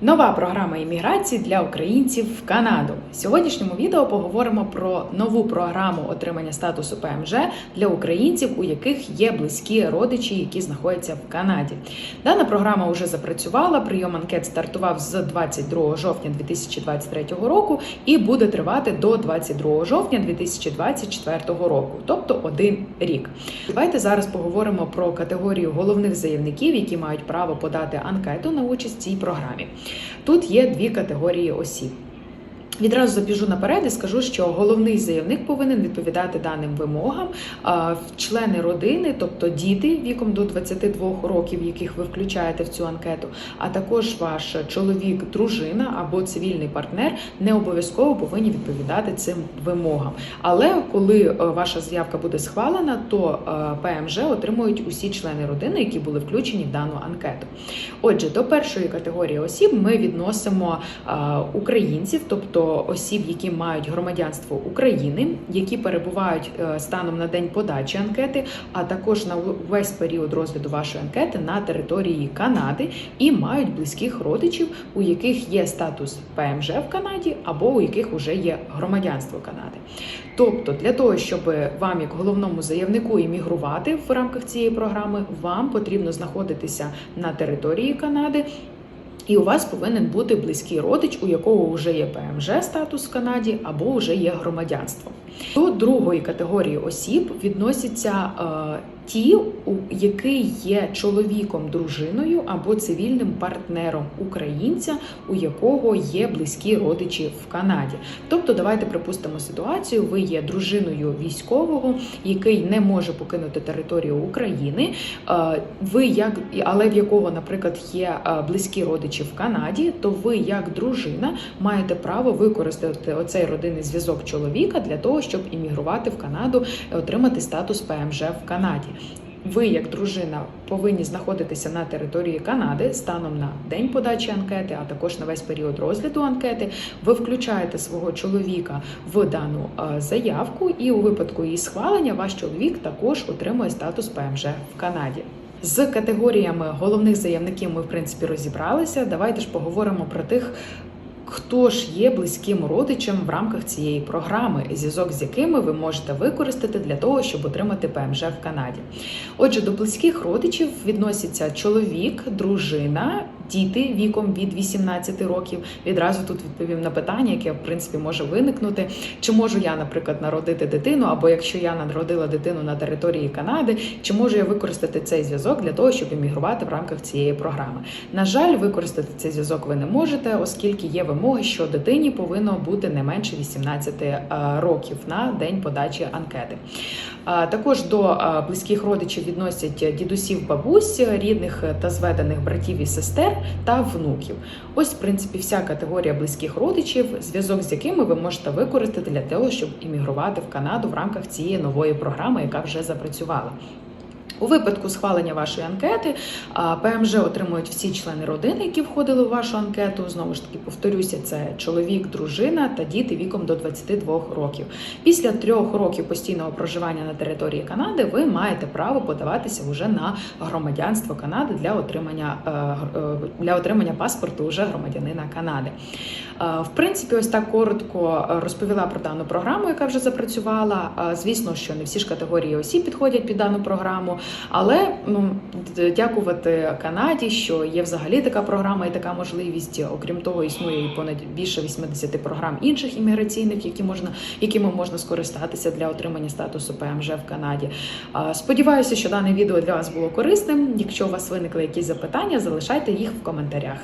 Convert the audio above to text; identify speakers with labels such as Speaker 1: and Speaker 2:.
Speaker 1: Нова програма імміграції для українців в Канаду. В сьогоднішньому відео поговоримо про нову програму отримання статусу ПМЖ для українців, у яких є близькі родичі, які знаходяться в Канаді. Дана програма вже запрацювала. Прийом анкет стартував з 22 жовтня 2023 року і буде тривати до 22 жовтня 2024 року, тобто один рік. Давайте зараз поговоримо про категорію головних заявників, які мають право подати анкету на участь в цій програмі. Тут є дві категорії осіб. Відразу забіжу наперед і скажу, що головний заявник повинен відповідати даним вимогам. Члени родини, тобто діти віком до 22 років, яких ви включаєте в цю анкету, а також ваш чоловік, дружина або цивільний партнер, не обов'язково повинні відповідати цим вимогам. Але коли е, ваша заявка буде схвалена, то е, ПМЖ отримують усі члени родини, які були включені в дану анкету. Отже, до першої категорії осіб ми відносимо е, українців, тобто осіб, які мають громадянство України, які перебувають е, станом на день подачі анкети, а також на весь період розгляду вашої анкети на території Канади і мають близьких родичів, у яких є статус ПМЖ в Канаді або у яких вже є громадянство Канади. Тобто, для того, щоб вам, як головному заявнику, іммігрувати в рамках цієї програми, вам потрібно знаходитися на території Канади. І у вас повинен бути близький родич, у якого вже є ПМЖ статус в Канаді або вже є громадянство. До другої категорії осіб відносяться е, ті, у який є чоловіком, дружиною або цивільним партнером українця, у якого є близькі родичі в Канаді. Тобто, давайте припустимо ситуацію: ви є дружиною військового, який не може покинути територію України. е, Ви як але в якого, наприклад, є е, близькі родичі в Канаді, то ви, як дружина, маєте право використати оцей родинний зв'язок чоловіка для того, щоб іммігрувати в Канаду і отримати статус ПМЖ в Канаді. Ви, як дружина, повинні знаходитися на території Канади станом на день подачі анкети, а також на весь період розгляду анкети. Ви включаєте свого чоловіка в дану е, заявку, і у випадку її схвалення ваш чоловік також отримує статус ПМЖ в Канаді. З категоріями головних заявників ми в принципі розібралися. Давайте ж поговоримо про тих. Хто ж є близьким родичем в рамках цієї програми, зв'язок з якими ви можете використати для того, щоб отримати ПМЖ в Канаді? Отже, до близьких родичів відносяться чоловік, дружина, діти віком від 18 років. Відразу тут відповім на питання, яке в принципі може виникнути. Чи можу я, наприклад, народити дитину, або якщо я народила дитину на території Канади, чи можу я використати цей зв'язок для того, щоб іммігрувати в рамках цієї програми? На жаль, використати цей зв'язок ви не можете, оскільки є вимоги, що дитині повинно бути не менше 18 е, років на день подачі анкети. Також до е, близьких родичів відносять дідусів, бабусь, рідних та зведених братів і сестер та внуків. Ось, в принципі, вся категорія близьких родичів, зв'язок з якими ви можете використати для того, щоб іммігрувати в Канаду в рамках цієї нової програми, яка вже запрацювала. У випадку схвалення вашої анкети ПМЖ отримують всі члени родини, які входили в вашу анкету. Знову ж таки, повторюся, це чоловік, дружина та діти віком до 22 років. Після трьох років постійного проживання на території Канади ви маєте право подаватися вже на громадянство Канади для отримання е, е, для отримання паспорту вже громадянина Канади. Е, В принципі, ось так коротко розповіла про дану програму, яка вже запрацювала. Звісно, що не всі ж категорії осіб підходять під дану програму. Але ну дякувати Канаді, що є взагалі така програма і така можливість. Окрім того, існує і понад більше 80 програм інших імміграційних, які можна якими можна скористатися для отримання статусу ПМЖ в Канаді. Сподіваюся, що дане відео для вас було корисним. Якщо у вас виникли якісь запитання, залишайте їх в коментарях.